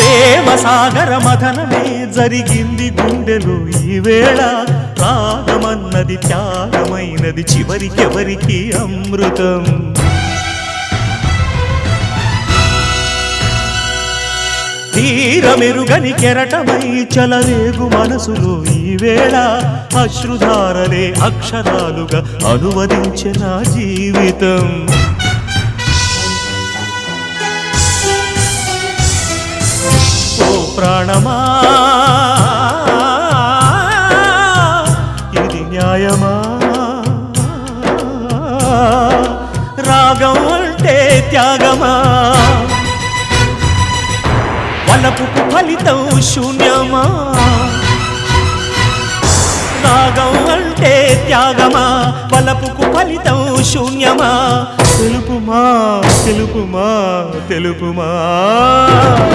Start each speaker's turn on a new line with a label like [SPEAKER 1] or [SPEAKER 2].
[SPEAKER 1] ప్రేమ సాగర మథనమే జరిగింది గుండెలో ఈ వేళ. రాగమన్నది త్యాగమైనది చివరికెవరికి అమృతం? తీరమెరుగని కెరటమై చలరేగు మనసులో ఈ వేళ. అశ్రుధారలే అక్షరాలుగా అనువదించిన జీవితం. ప్రాణమా? ఇది న్యాయమా? రాగం అంటే త్యాగమా? వలపుకు ఫలితం శూన్యమా? రాగం అంటే త్యాగమా? వలపుకు ఫలితం శూన్యమా? తెలుపుమా తెలుపుమా తెలుపుమా?